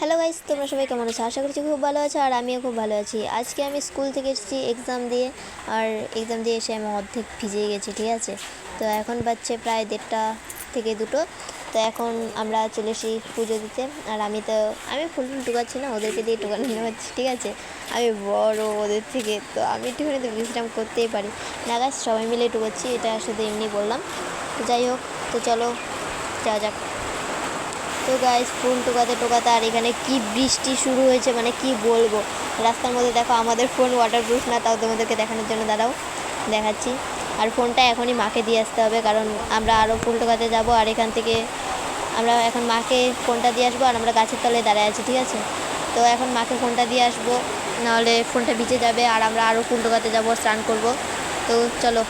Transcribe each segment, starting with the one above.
Hello guys তোমরা সবাই কেমন আছো? আশা করছি খুব ভালো আছো আর আমিও খুব ভালো আছি। আজকে আমি স্কুল থেকে এসেছি এক্সাম দিয়ে আর এক্সাম দিয়ে এসে আমি অর্ধেক ভিজে গেছি, ঠিক আছে? তো এখন বাচ্চে প্রায় দেড়টা থেকে দুটো। তো এখন আমরা চলে এসেছি পুজো দিতে আর আমি তো, আমি ফুল ফুল টুকাচ্ছি না, ওদেরকে দিয়ে টুকানো হচ্ছে ঠিক আছে? আমি বড় ওদের থেকে, তো আমি একটুখানি তো বিশ্রাম করতেই পারি। না গাছ সবাই মিলে টুকাচ্ছি, এটা শুধু এমনি বললাম। তো যাই হোক, তো চলো, যাওয়া যাক। তো গাইজ ফুল টোকাতে টোকাতে আর এখানে কি বৃষ্টি শুরু হয়েছে মানে কি বলব? রাস্তার মধ্যে দেখো আমাদের ফোন ওয়াটারপ্রুফ না, তাও তোমাদেরকে দেখানোর জন্য দাঁড়াও, দেখাচ্ছি। আর ফোনটা এখনই মাকে দিয়ে আসতে হবে, কারণ আমরা আরও ফুল টোকাতে যাব আর এখান থেকে আমরা এখন মাকে ফোনটা দিয়ে আসব আর আমরা গাছের তলায় দাঁড়ায় আছি, ঠিক আছে? তো এখন মাকে ফোনটা দিয়ে আসব, নাহলে ফোনটা ভিজে যাবে আর আমরা আরও ফুল টোকাতে যাব, স্নান করব। তো চলো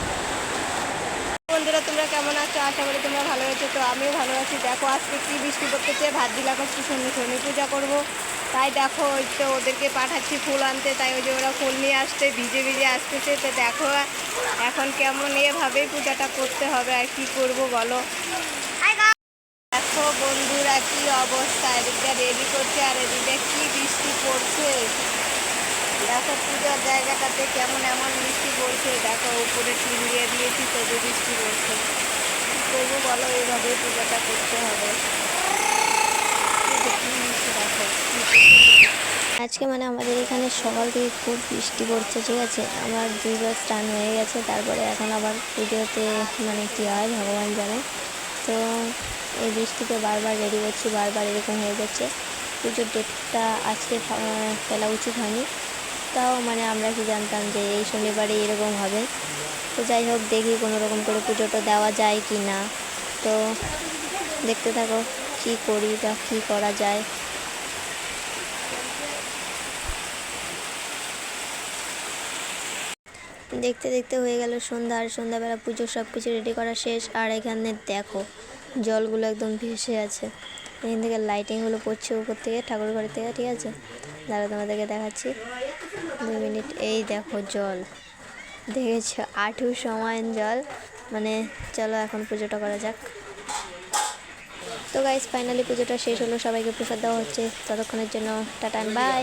বন্ধুরা, তোমরা কেমন আছো? আশা করি তোমরা ভালো আছো। তো আমিও ভালো আছি। দেখো, আজকে কি বৃষ্টি পড়তেছে? ভাত দিলাম একটু শনি শনি পূজা করব। তাই দেখো, ওই তো ওদেরকে পাঠাচ্ছি ফুল আনতে। তাই ওই যে ওরা ফুল নিয়ে আসছে, ভিজে ভিজে আসতেছে। তো দেখো, এখন কেমন এভাবেই পূজাটা করতে হবে আর কি করব বলো? দেখো বন্ধুরা, কি অবস্থা? এদিকটা রেডি করছে আর এদিকটা কি বৃষ্টি পড়ছে? দেখো পূজার জায়গাটাতে কেমন এমন বৃষ্টি পড়ছে দেখো উপরে টিন দিয়ে দিয়েছি, তবু বৃষ্টি পড়ছে তবু বলো, এইভাবেই পূজাটা করতে হবে। আজকে মানে আমাদের এখানে সকাল থেকে খুব বৃষ্টি পড়ছে, ঠিক আছে? আমার দুইবার স্নান হয়ে গেছে, তারপরে এখন আবার পুজোতে মানে কী হয়, ভগবান জানে। তো এই বৃষ্টিতে বারবার রেডি করছি বারবার এরকম হয়ে যাচ্ছে। পুজোর ডেটটা আজকে ফেলা উচিত হয়নি। তাও মানে আমরা কি জানতাম যে এই শনিবারে এরকম হবে। তো যাই হোক, দেখি কোনো রকম করে পুজোটা দেওয়া যায় কি না। তো দেখতে থাকো কী করি বা কী করা যায়। দেখতে দেখতে হয়ে গেল সন্ধ্যা আর সন্ধ্যাবেলা পুজো সব কিছু রেডি করা শেষ। আর এখানে দেখো, জলগুলো একদম ভেসে আছে। এখান থেকে লাইটিংগুলো পড়ছে উপর থেকে, ঠাকুর ঘরের থেকে, ঠিক আছে? দাঁড়া তোমাদেরকে দেখাচ্ছি। দুই মিনিট, এই দেখো জল। দেখেছ? আঠু সময় জল। মানে চলো এখন পুজোটা করা যাক। তো গাইজ ফাইনালি পুজোটা শেষ হলো। সবাইকে প্রসাদ দেওয়া হচ্ছে। ততক্ষণের জন্য টাটা বাই